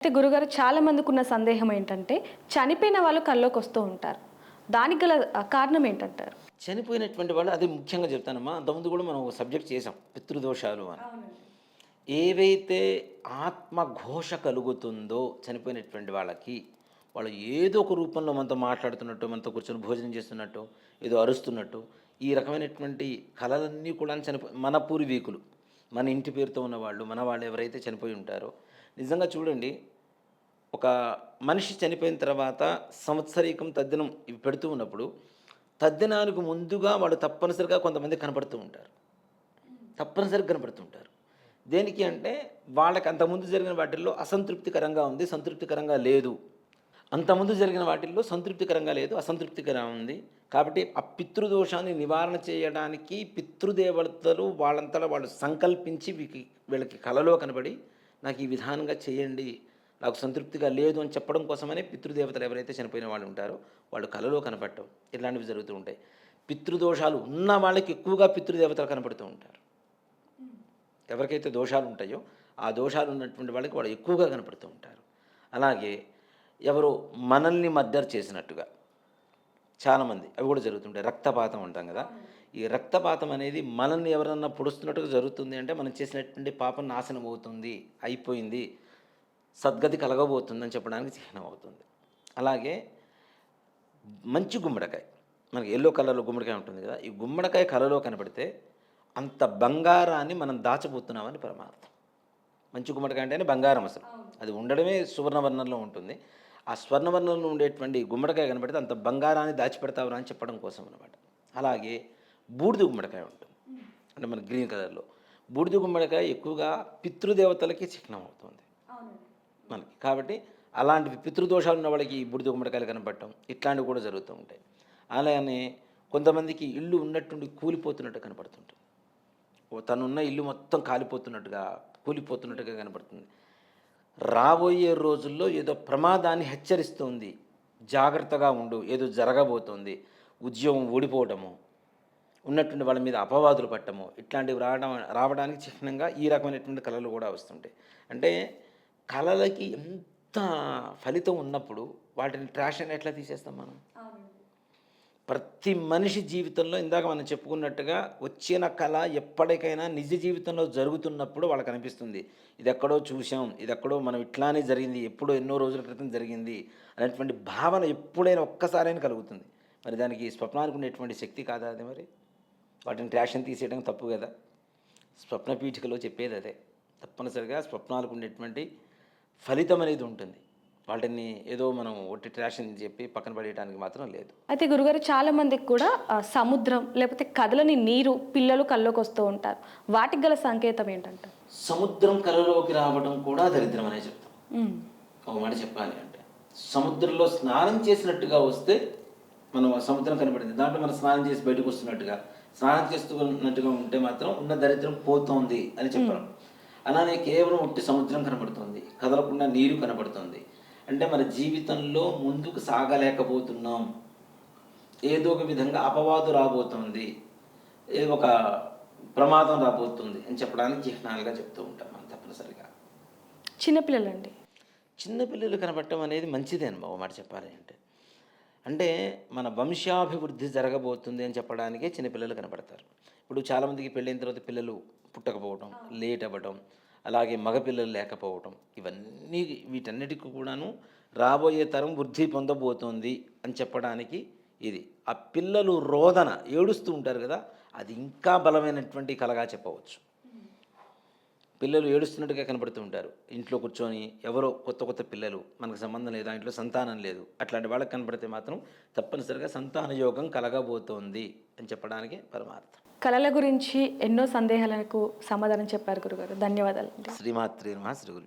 అయితే గురుగారు చాలా మందికి ఉన్న సందేహం ఏంటంటే చనిపోయిన వాళ్ళు కల్లోకి వస్తూ ఉంటారు. దానికి గల కారణం ఏంటంటారు? చనిపోయినటువంటి వాళ్ళు అది ముఖ్యంగా చెప్తానమ్మా. అంతకుముందు కూడా మనం ఒక సబ్జెక్ట్ చేసాం పితృదోషాలు అని. ఏవైతే ఆత్మఘోష కలుగుతుందో చనిపోయినటువంటి వాళ్ళకి వాళ్ళు ఏదో ఒక రూపంలో మనతో మాట్లాడుతున్నట్టు మనతో కూర్చొని భోజనం చేస్తున్నట్టు ఏదో అరుస్తున్నట్టు ఈ రకమైనటువంటి కళలన్నీ కూడా చనిపో మన పూర్వీకులు మన ఇంటి పేరుతో ఉన్నవాళ్ళు మన వాళ్ళు ఎవరైతే చనిపోయి ఉంటారో. నిజంగా చూడండి ఒక మనిషి చనిపోయిన తర్వాత సంవత్సరీకం తద్దినం ఇవి పెడుతూ ఉన్నప్పుడు తద్దినానికి ముందుగా వాళ్ళు తప్పనిసరిగా కొంతమంది కనపడుతూ ఉంటారు. తప్పనిసరిగా కనపడుతూ ఉంటారు. దేనికి అంటే వాళ్ళకి అంతకుముందు జరిగిన వాటిల్లో అసంతృప్తికరంగా ఉంది సంతృప్తికరంగా లేదు. అంతకుముందు జరిగిన వాటిల్లో సంతృప్తికరంగా లేదు అసంతృప్తికరంగా ఉంది. కాబట్టి ఆ పితృదోషాన్ని నివారణ చేయడానికి పితృదేవతలు వాళ్ళంతలో వాళ్ళు సంకల్పించి వీళ్ళకి కలలో కనబడి నాకు ఈ విధానంగా చేయండి నాకు సంతృప్తిగా లేదు అని చెప్పడం కోసమనే పితృదేవతలు ఎవరైతే చనిపోయిన వాళ్ళు ఉంటారో వాళ్ళు కలలో కనపడటం ఇలాంటివి జరుగుతూ ఉంటాయి. పితృదోషాలు ఉన్న వాళ్ళకి ఎక్కువగా పితృదేవతలు కనపడుతూ ఉంటారు. ఎవరికైతే దోషాలు ఉంటాయో ఆ దోషాలు ఉన్నటువంటి వాళ్ళకి వాళ్ళు ఎక్కువగా కనపడుతూ ఉంటారు. అలాగే ఎవరో మనల్ని మద్దరు చేసినట్టుగా చాలామంది అవి కూడా జరుగుతుంటాయి. రక్తపాతం అంటాం కదా. ఈ రక్తపాతం అనేది మనల్ని ఎవరన్నా పొడుస్తున్నట్టుగా జరుగుతుంది అంటే మనం చేసినటువంటి పాపం నాశనం అవుతుంది అయిపోయింది. సద్గతి కలగబోతుంది అని చెప్పడానికి చిహ్నం అవుతుంది అలాగే మంచి గుమ్మడికాయ మనకి ఎల్లో కలర్లో గుమ్మడికాయ ఉంటుంది కదా ఈ గుమ్మడికాయ కలలో కనపడితే అంత బంగారాన్ని మనం దాచబోతున్నామని పరమార్థం. మంచి గుమ్మడికాయ అంటేనే బంగారం అసలు. అది ఉండడమే సువర్ణవర్ణంలో ఉంటుంది. ఆ స్వర్ణవర్ణంలో ఉండేటువంటి గుమ్మడికాయ కనబడితే అంత బంగారాన్ని దాచిపెడతావురా అని చెప్పడం కోసం అనమాట అలాగే బూడిద గుమ్మడికాయ ఉంటుంది. అంటే మన గ్రీన్ కలర్లో బూడిద గుమ్మడికాయ ఎక్కువగా పితృదేవతలకి చిహ్నం అవుతుంది మనకి కాబట్టి అలాంటి పితృదోషాలు ఉన్న వాళ్ళకి ఈ గుమ్మడికాయలు కనపడటం ఇట్లాంటివి కూడా జరుగుతూ ఉంటాయి అలానే కొంతమందికి ఇల్లు ఉన్నట్టుండి కూలిపోతున్నట్టు కనపడుతుంటుంది ఓ తనున్న ఇల్లు మొత్తం కాలిపోతున్నట్టుగా కూలిపోతున్నట్టుగా కనపడుతుంది రాబోయే రోజుల్లో ఏదో ప్రమాదాన్ని హెచ్చరిస్తుంది జాగ్రత్తగా ఉండు ఏదో జరగబోతోంది ఉద్యోగం ఊడిపోవటము ఉన్నటువంటి వాళ్ళ మీద అపవాదులు పట్టము ఇట్లాంటివి రావడం రావడానికి చిహ్నంగా ఈ రకమైనటువంటి కళలు కూడా వస్తుంటాయి అంటే కళలకి ఎంత ఫలితం ఉన్నప్పుడు వాటిని ట్రాష్ అని ఎట్లా తీసేస్తాం మనం? ప్రతి మనిషి జీవితంలో ఇందాక మనం చెప్పుకున్నట్టుగా వచ్చిన కళ ఎప్పటికైనా నిజ జీవితంలో జరుగుతున్నప్పుడు వాళ్ళకి అనిపిస్తుంది. ఇది ఎక్కడో చూసాం ఇది ఎక్కడో మనం ఇట్లానే జరిగింది ఎప్పుడో ఎన్నో రోజుల క్రితం జరిగింది అనేటువంటి భావన ఎప్పుడైనా ఒక్కసారైనా కలుగుతుంది. మరి దానికి స్వప్నానికి ఉండేటువంటి శక్తి కాదా అది మరి? వాటిని ట్రాషన్ తీసేయడం తప్పు కదా? స్వప్న పీఠికలో చెప్పేది అదే. తప్పనిసరిగా స్వప్నాలకు ఉండేటువంటి ఫలితం అనేది ఉంటుంది. వాటిని ఏదో మనం ఒట్టి ట్రాషన్ చెప్పి పక్కన పడేయడానికి మాత్రం లేదు. అయితే గురుగారు చాలా మందికి కూడా ఆ, సముద్రం లేకపోతే కదలని నీరు పిల్లలు కల్లోకి వస్తూ ఉంటారు. వాటికి గల సంకేతం ఏంటంటారు సముద్రం కలలోకి రావడం కూడా దరిద్రం అనే చెప్తాం. ఉమ్. ఒక మాట చెప్పాలి అంటే సముద్రంలో స్నానం చేసినట్టుగా వస్తే మనం ఆ సముద్రం కనబడింది. దాంట్లో మనం స్నానం చేసి బయటకు వస్తున్నట్టుగా స్నానం చేస్తున్నట్టుగా ఉంటే మాత్రం ఉన్న దరిద్రం పోతోంది అని చెప్పడం అలానే కేవలం ఒట్టి సముద్రం కనబడుతుంది. కదలకుండా నీరు కనబడుతుంది. అంటే మన జీవితంలో ముందుకు సాగలేకపోతున్నాం. ఏదో ఒక విధంగా అపవాదు రాబోతుంది. ఏదో ఒక ప్రమాదం రాబోతుంది అని చెప్పడానికి చిహ్నాలుగా చెప్తూ ఉంటాం మనం తప్పనిసరిగా. చిన్నపిల్లలండి. చిన్నపిల్లలు కనపడటం అనేది మంచిదే అని ఒక మాట చెప్పాలి అంటే. అంటే మన వంశాభివృద్ధి జరగబోతుంది అని చెప్పడానికే చిన్నపిల్లలు కనపడతారు ఇప్పుడు చాలామందికి పెళ్ళైన తర్వాత పిల్లలు పుట్టకపోవటం లేట్ అవ్వటం అలాగే మగపిల్లలు లేకపోవటం ఇవన్నీ వీటన్నిటికి కూడాను రాబోయే తరం వృద్ధి పొందబోతోంది అని చెప్పడానికి ఇది. ఆ పిల్లలు రోదన ఏడుస్తూ ఉంటారు కదా అది ఇంకా బలమైనటువంటి కలగా చెప్పవచ్చు. పిల్లలు ఏడుస్తున్నట్టుగా కనబడుతూ ఉంటారు. ఇంట్లో కూర్చొని ఎవరో కొత్త కొత్త పిల్లలు మనకు సంబంధం లేదు ఇంట్లో సంతానం లేదు అట్లాంటి వాళ్ళకి కనబడితే మాత్రం తప్పనిసరిగా సంతాన యోగం కలగబోతోంది అని చెప్పడానికి పరమార్థం. కళల గురించి ఎన్నో సందేహాలకు సమాధానం చెప్పారు గురుగారు. ధన్యవాదాలు శ్రీమాత్రి నమ శ్రీ గురు